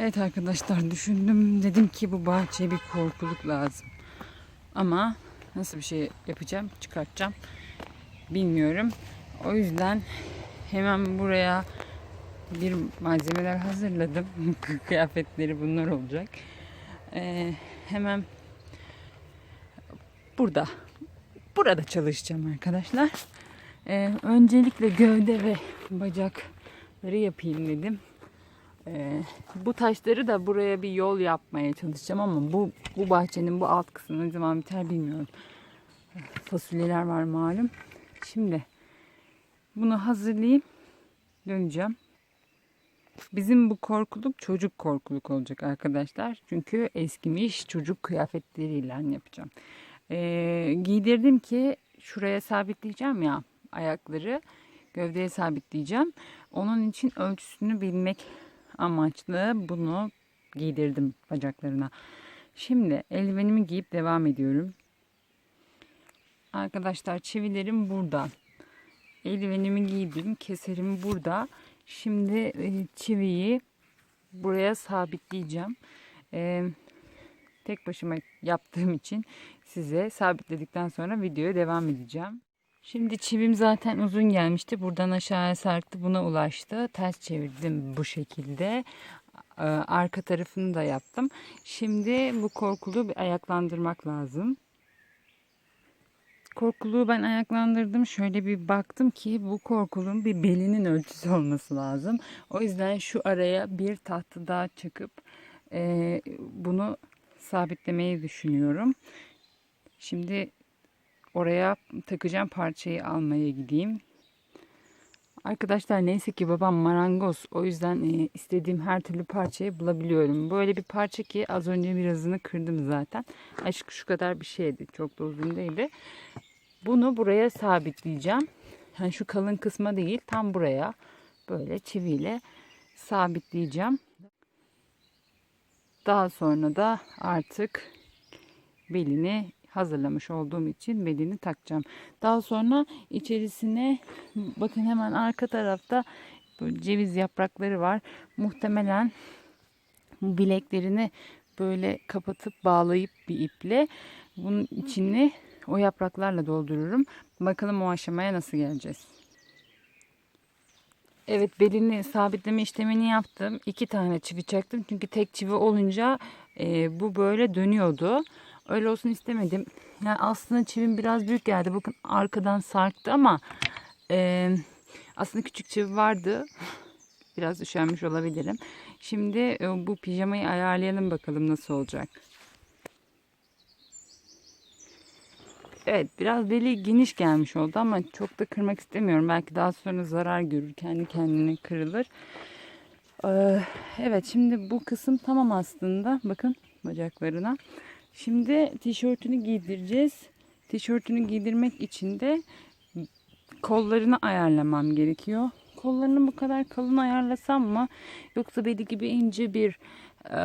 Evet arkadaşlar düşündüm. Dedim ki bu bahçeye bir korkuluk lazım. Ama nasıl bir şey yapacağım, çıkartacağım bilmiyorum. O yüzden hemen buraya bir malzemeler hazırladım. Kıyafetleri bunlar olacak. Ee, hemen burada burada çalışacağım arkadaşlar. Ee, öncelikle gövde ve bacakları yapayım dedim. Ee, bu taşları da buraya bir yol yapmaya çalışacağım ama bu bu bahçenin bu alt kısmı ne zaman biter bilmiyorum. Fasulyeler var malum. Şimdi bunu hazırlayayım. Döneceğim. Bizim bu korkuluk çocuk korkuluk olacak arkadaşlar. Çünkü eskimiş çocuk kıyafetleriyle yapacağım. Ee, giydirdim ki şuraya sabitleyeceğim ya ayakları gövdeye sabitleyeceğim. Onun için ölçüsünü bilmek amaçlı bunu giydirdim bacaklarına. Şimdi eldivenimi giyip devam ediyorum. Arkadaşlar çivilerim burada. Eldivenimi giydim. Keserim burada. Şimdi e, çiviyi buraya sabitleyeceğim. E, tek başıma yaptığım için size sabitledikten sonra videoya devam edeceğim. Şimdi çivim zaten uzun gelmişti. Buradan aşağıya sarktı. Buna ulaştı. Ters çevirdim bu şekilde. Ee, Arka tarafını da yaptım. Şimdi bu korkuluğu bir ayaklandırmak lazım. Korkuluğu ben ayaklandırdım. Şöyle bir baktım ki bu korkuluğun bir belinin ölçüsü olması lazım. O yüzden şu araya bir tahta daha çakıp e, bunu sabitlemeyi düşünüyorum. Şimdi oraya takacağım parçayı almaya gideyim. Arkadaşlar neyse ki babam marangoz. O yüzden e, istediğim her türlü parçayı bulabiliyorum. Böyle bir parça ki az önce birazını kırdım zaten. Aşk şu kadar bir şeydi. Çok da uzun değildi. Bunu buraya sabitleyeceğim. Yani şu kalın kısma değil tam buraya böyle çiviyle sabitleyeceğim. Daha sonra da artık belini hazırlamış olduğum için belini takacağım. Daha sonra içerisine bakın hemen arka tarafta ceviz yaprakları var. Muhtemelen bileklerini böyle kapatıp bağlayıp bir iple bunun içini o yapraklarla doldururum. Bakalım o aşamaya nasıl geleceğiz. Evet belini sabitleme işlemini yaptım. İki tane çivi çaktım. Çünkü tek çivi olunca e, bu böyle dönüyordu. Öyle olsun istemedim. Yani aslında çivim biraz büyük geldi. Bakın arkadan sarktı ama e, aslında küçük çivi vardı. Biraz üşenmiş olabilirim. Şimdi e, bu pijamayı ayarlayalım bakalım nasıl olacak. Evet biraz beli geniş gelmiş oldu ama çok da kırmak istemiyorum. Belki daha sonra zarar görür. Kendi kendine kırılır. Ee, evet şimdi bu kısım tamam aslında. Bakın bacaklarına. Şimdi tişörtünü giydireceğiz. Tişörtünü giydirmek için de kollarını ayarlamam gerekiyor. Kollarını bu kadar kalın ayarlasam mı? Yoksa beli gibi ince bir e,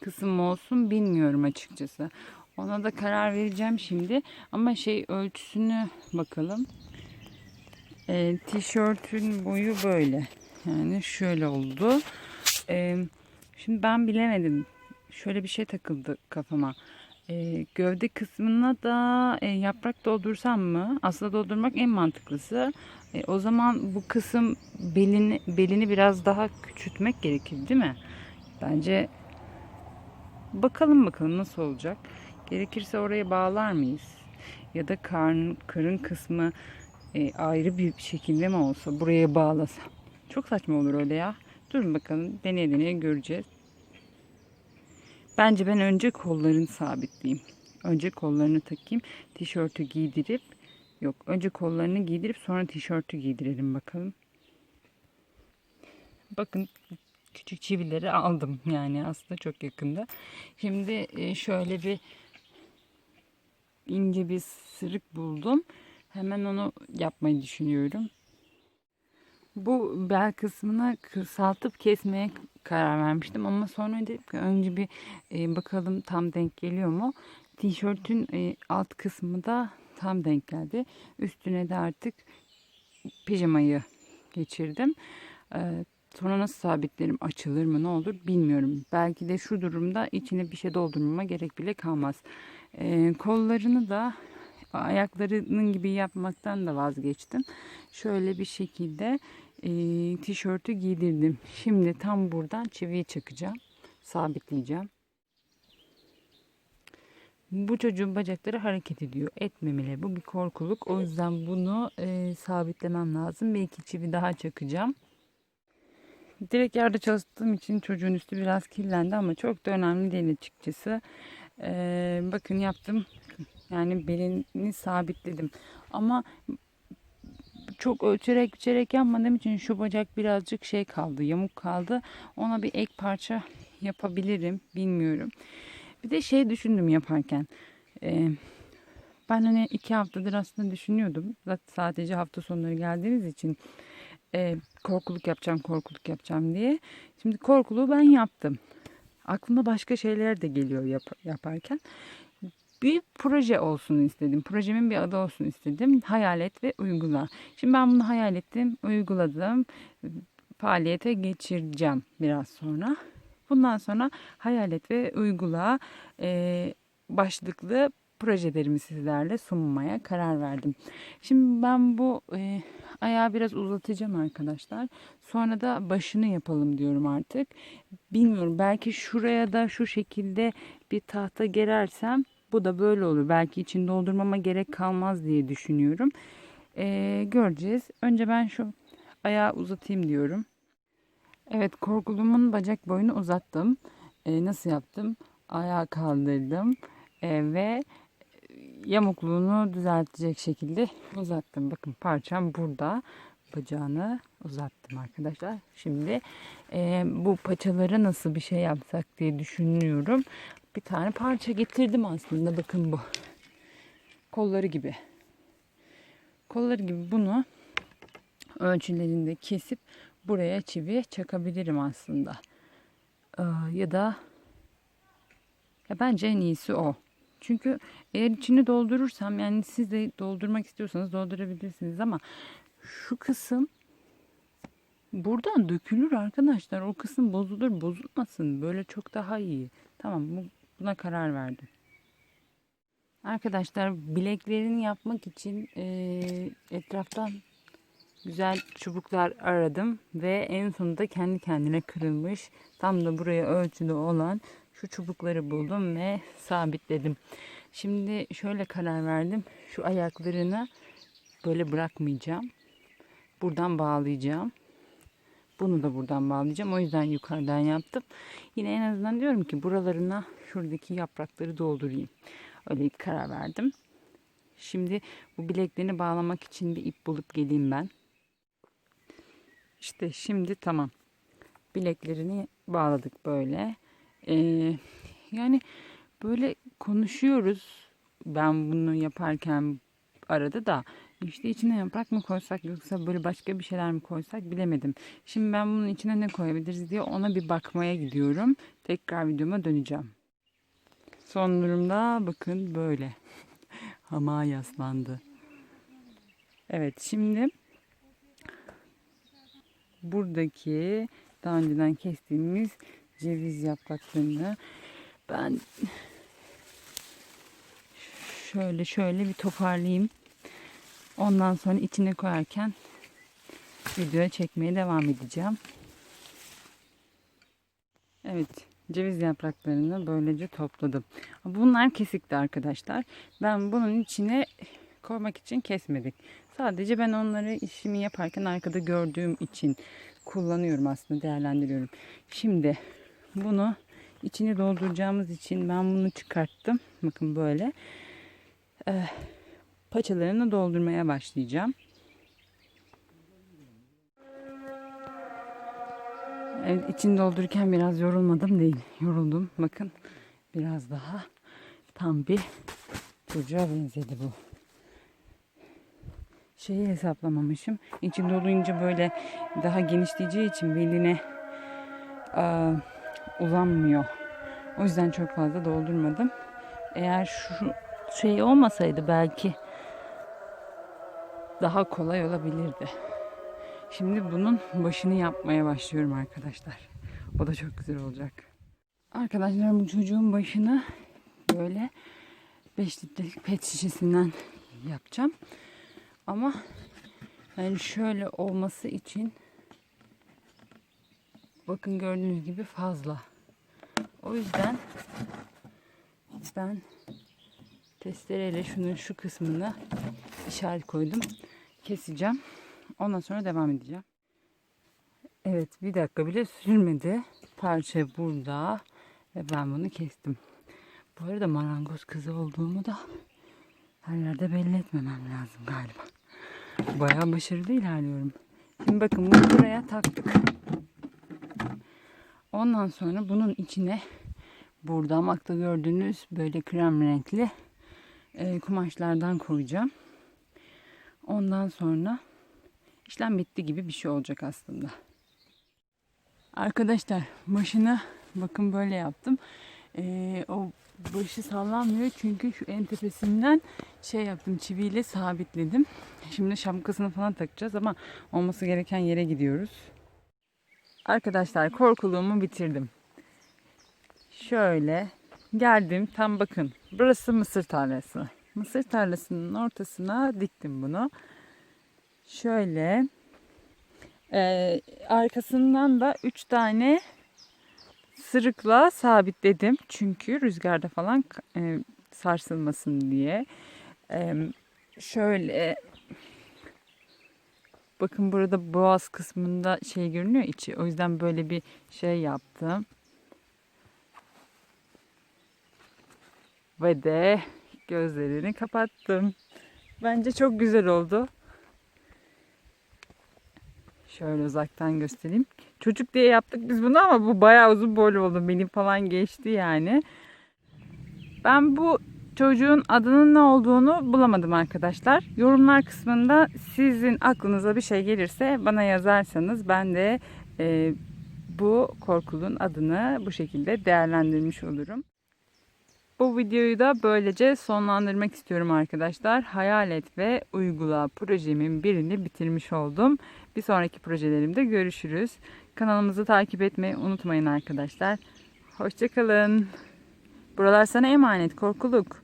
kısım olsun bilmiyorum açıkçası. Ona da karar vereceğim şimdi. Ama şey ölçüsünü bakalım. E, tişörtün boyu böyle. Yani şöyle oldu. E, şimdi ben bilemedim. Şöyle bir şey takıldı kafama. E, gövde kısmına da e, yaprak doldursam mı? Aslında doldurmak en mantıklısı. E, o zaman bu kısım belini, belini biraz daha küçültmek gerekir değil mi? Bence bakalım bakalım nasıl olacak. Gerekirse oraya bağlar mıyız? Ya da karın, karın kısmı e, ayrı bir şekilde mi olsa buraya bağlasam. Çok saçma olur öyle ya. Durun bakalım deneye deneye göreceğiz. Bence ben önce kollarını sabitleyeyim. Önce kollarını takayım. Tişörtü giydirip yok önce kollarını giydirip sonra tişörtü giydirelim bakalım. Bakın küçük çivileri aldım yani aslında çok yakında. Şimdi e, şöyle bir ince bir sırık buldum. Hemen onu yapmayı düşünüyorum. Bu bel kısmını kısaltıp kesmeye karar vermiştim ama sonra dedim ki önce bir e, bakalım tam denk geliyor mu? Tişörtün e, alt kısmı da tam denk geldi. Üstüne de artık pijamayı geçirdim. E, Sonra nasıl sabitlerim açılır mı ne olur bilmiyorum. Belki de şu durumda içine bir şey doldurmama gerek bile kalmaz. Ee, kollarını da ayaklarının gibi yapmaktan da vazgeçtim. Şöyle bir şekilde e, tişörtü giydirdim. Şimdi tam buradan çiviyi çakacağım. Sabitleyeceğim. Bu çocuğun bacakları hareket ediyor. Etmemeli. Bu bir korkuluk. O yüzden bunu e, sabitlemem lazım. Belki çivi daha çakacağım. Direkt yerde çalıştığım için çocuğun üstü biraz kirlendi ama çok da önemli değil açıkçası. E, bakın yaptım. Yani belini sabitledim. Ama çok ölçerek biçerek yapmadığım için şu bacak birazcık şey kaldı. Yamuk kaldı. Ona bir ek parça yapabilirim. Bilmiyorum. Bir de şey düşündüm yaparken. Ee, ben hani iki haftadır aslında düşünüyordum. Zaten sadece hafta sonları geldiğimiz için e, korkuluk yapacağım, korkuluk yapacağım diye. Şimdi korkuluğu ben yaptım. Aklıma başka şeyler de geliyor yap- yaparken. Bir proje olsun istedim. Projemin bir adı olsun istedim. Hayal et ve uygula. Şimdi ben bunu hayal ettim, uyguladım. Faaliyete geçireceğim biraz sonra. Bundan sonra hayal et ve uygula e, başlıklı projelerimi sizlerle sunmaya karar verdim. Şimdi ben bu e, ayağı biraz uzatacağım arkadaşlar. Sonra da başını yapalım diyorum artık. Bilmiyorum belki şuraya da şu şekilde bir tahta gerersem bu da böyle olur. Belki içini doldurmama gerek kalmaz diye düşünüyorum. E, göreceğiz. Önce ben şu ayağı uzatayım diyorum. Evet korkuluğumun bacak boyunu uzattım. E, nasıl yaptım? Ayağı kaldırdım e, ve yamukluğunu düzeltecek şekilde uzattım. Bakın parçam burada. Bacağını uzattım arkadaşlar. Şimdi e, bu paçaları nasıl bir şey yapsak diye düşünüyorum. Bir tane parça getirdim aslında. Bakın bu. Kolları gibi. Kolları gibi bunu ölçülerinde kesip buraya çivi çakabilirim aslında. Ee, ya da ya bence en iyisi o. Çünkü eğer içini doldurursam yani siz de doldurmak istiyorsanız doldurabilirsiniz ama şu kısım buradan dökülür arkadaşlar. O kısım bozulur bozulmasın. Böyle çok daha iyi. Tamam bu, buna karar verdim. Arkadaşlar bileklerini yapmak için e, etraftan güzel çubuklar aradım ve en sonunda kendi kendine kırılmış tam da buraya ölçülü olan şu çubukları buldum ve sabitledim. Şimdi şöyle karar verdim. Şu ayaklarını böyle bırakmayacağım. Buradan bağlayacağım. Bunu da buradan bağlayacağım. O yüzden yukarıdan yaptım. Yine en azından diyorum ki buralarına şuradaki yaprakları doldurayım. Öyle bir karar verdim. Şimdi bu bileklerini bağlamak için bir ip bulup geleyim ben. İşte şimdi tamam. Bileklerini bağladık böyle. Ee, yani böyle konuşuyoruz. Ben bunu yaparken arada da işte içine yaprak mı koysak yoksa böyle başka bir şeyler mi koysak bilemedim. Şimdi ben bunun içine ne koyabiliriz diye ona bir bakmaya gidiyorum. Tekrar videoma döneceğim. Son durumda bakın böyle. Hamağa yaslandı. Evet şimdi buradaki daha önceden kestiğimiz ceviz yapraklarını ben şöyle şöyle bir toparlayayım. Ondan sonra içine koyarken videoya çekmeye devam edeceğim. Evet ceviz yapraklarını böylece topladım. Bunlar kesikti arkadaşlar. Ben bunun içine koymak için kesmedik. Sadece ben onları işimi yaparken arkada gördüğüm için kullanıyorum aslında değerlendiriyorum. Şimdi bunu içini dolduracağımız için ben bunu çıkarttım. Bakın böyle. Ee, paçalarını doldurmaya başlayacağım. Evet içini doldururken biraz yorulmadım değil. Yoruldum. Bakın biraz daha tam bir çocuğa benzedi bu. Şeyi hesaplamamışım. İçi doluyunca böyle daha genişleyeceği için beline aa, uzanmıyor. O yüzden çok fazla doldurmadım. Eğer şu şey olmasaydı belki daha kolay olabilirdi. Şimdi bunun başını yapmaya başlıyorum arkadaşlar. O da çok güzel olacak. Arkadaşlar bu çocuğun başını böyle 5 litrelik pet şişesinden yapacağım. Ama yani şöyle olması için bakın gördüğünüz gibi fazla. O yüzden ben testereyle şunun şu kısmını işaret koydum. Keseceğim. Ondan sonra devam edeceğim. Evet bir dakika bile sürmedi. Parça burada ve ben bunu kestim. Bu arada marangoz kızı olduğumu da her yerde belli etmemem lazım galiba. Bayağı başarılı ilerliyorum. Şimdi bakın bunu buraya taktık. Ondan sonra bunun içine burada gördüğünüz böyle krem renkli e, kumaşlardan koyacağım. Ondan sonra işlem bitti gibi bir şey olacak aslında. Arkadaşlar başını bakın böyle yaptım. Ee, o başı sallanmıyor çünkü şu en tepesinden şey yaptım çiviyle sabitledim. Şimdi şapkasını falan takacağız ama olması gereken yere gidiyoruz. Arkadaşlar korkuluğumu bitirdim. Şöyle geldim tam bakın burası mısır tarlası. Mısır tarlasının ortasına diktim bunu. Şöyle ee, arkasından da 3 tane sırıkla sabitledim. Çünkü rüzgarda falan e, sarsılmasın diye. E, şöyle bakın burada boğaz kısmında şey görünüyor içi. O yüzden böyle bir şey yaptım. Ve de gözlerini kapattım. Bence çok güzel oldu. Şöyle uzaktan göstereyim. Çocuk diye yaptık biz bunu ama bu bayağı uzun boylu oldu. Benim falan geçti yani. Ben bu çocuğun adının ne olduğunu bulamadım arkadaşlar. Yorumlar kısmında sizin aklınıza bir şey gelirse bana yazarsanız ben de e, bu korkulun adını bu şekilde değerlendirmiş olurum. Bu videoyu da böylece sonlandırmak istiyorum arkadaşlar. Hayalet ve uygula projemin birini bitirmiş oldum. Bir sonraki projelerimde görüşürüz. Kanalımızı takip etmeyi unutmayın arkadaşlar. Hoşçakalın. Buralar sana emanet korkuluk.